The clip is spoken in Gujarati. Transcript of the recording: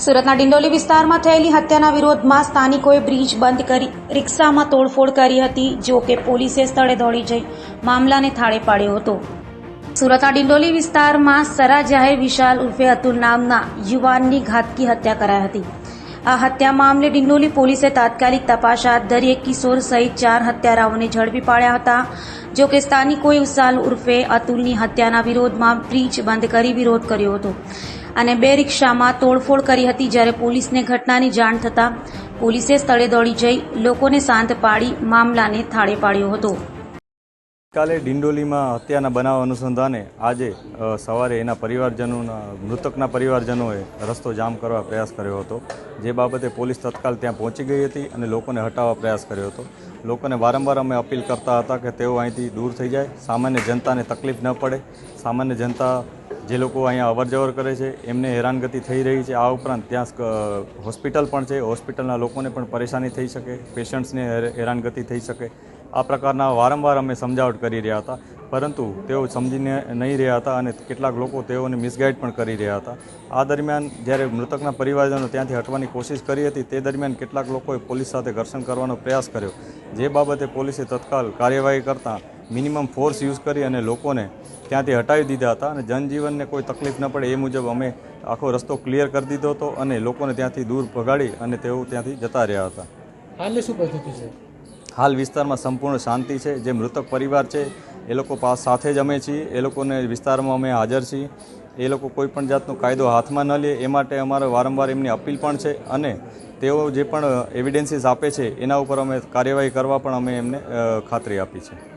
સુરતના ડિંડોલી વિસ્તારમાં થયેલી હત્યાના વિરોધમાં સ્થાનિકોએ બ્રિજ બંધ કરી રિક્ષામાં તોડફોડ કરી હતી, જો કે પોલીસે સ્થળે દોડી જઈ મામલાને થાળે પાડ્યો હતો. સુરતના ડિંડોલી વિસ્તારમાં સરા જાહેર વિશાલ ઉર્ફે અતુલ નામના યુવાનની ઘાતકી હત્યા કરાઈ હતી. આ હત્યા મામલે ડિંડોલી પોલીસે તાત્કાલિક તપાસ હાથ ધરી એક કિશોર સહિત ચાર હત્યારાઓને ઝડપી પાડ્યા હતા. જો કે સ્થાનિકોએ વિશાલ ઉર્ફે અતુલની હત્યાના વિરોધમાં બ્રિજ બંધ કરી વિરોધ કર્યો હતો. અને બે રિક્ષામાં તોડફોડ કરી હતી જ્યારે પોલીસને ઘટનાની જાણ થતાં પોલીસે સ્થળે દોડી જઈ લોકોને શાંત પાડી મામલાને થાળે પાડ્યો હતો. કાલે ડિંડોલીમાં હત્યાના બનાવ અનુસંધાને આજે સવારે એના પરિવારજનોના, મૃતકના પરિવારજનોએ રસ્તો જામ કરવા પ્રયાસ કર્યો હતો. જે બાબતે પોલીસ તત્કાલ ત્યાં પહોંચી ગઈ હતી અને લોકોને હટાવવા પ્રયાસ કર્યો હતો. લોકોને વારંવાર અમે અપીલ કરતા હતા કે તેઓ અહીંથી દૂર થઈ જાય. સામાન્ય જનતાને તકલીફ ન પડે. સામાન્ય જનતા જે લોકો અહીંયા અવરજવર કરે છે, એમને હેરાનગતિ થઈ રહી છે. આ ઉપરાંત ત્યાં હોસ્પિટલ પણ છે. હોસ્પિટલના લોકોને પણ પરેશાની થઈ શકે, પેશન્ટ્સને હેરાનગતિ થઈ શકે. આ પ્રકારના વારંવાર અમે સમજાવટ કરી રહ્યા હતા. પરંતુ તેઓ સમજીને નહીં રહ્યા હતા અને કેટલાક લોકો તેઓને મિસગાઈડ પણ કરી રહ્યા હતા. આ દરમિયાન જ્યારે મૃતકના પરિવારજનો ત્યાંથી હટવાની કોશિશ કરી હતી, તે દરમિયાન કેટલાક લોકોએ પોલીસ સાથે ઘર્ષણ કરવાનો પ્રયાસ કર્યો. જે બાબતે પોલીસે તત્કાલ કાર્યવાહી કરતાં મિનિમમ ફોર્સ યુઝ કરી અને લોકોને ત્યાંથી હટાવી દીધા હતા અને જનજીવનને કોઈ તકલીફ ન પડે એ મુજબ અમે આખો રસ્તો ક્લિયર કરી દીધો હતો અને લોકોને ત્યાંથી દૂર ભગાડી અને તેઓ ત્યાંથી જતા રહ્યા હતા. હાલની શું પરિસ્થિતિ છે? હાલ વિસ્તારમાં સંપૂર્ણ શાંતિ છે જે મૃતક પરિવાર છે એ લોકો પાસ સાથે જ અમે છીએ એ લોકોને વિસ્તારમાં અમે હાજર છીએ એ લોકો કોઈ પણ જાતનો કાયદો હાથમાં ન લે એ માટે અમારે વારંવાર એમની અપીલ પણ છે અને તેઓ જે પણ એવિડન્સીસ આપે છે એના ઉપર અમે કાર્યવાહી કરવા પણ અમે એમને ખાતરી આપી છે.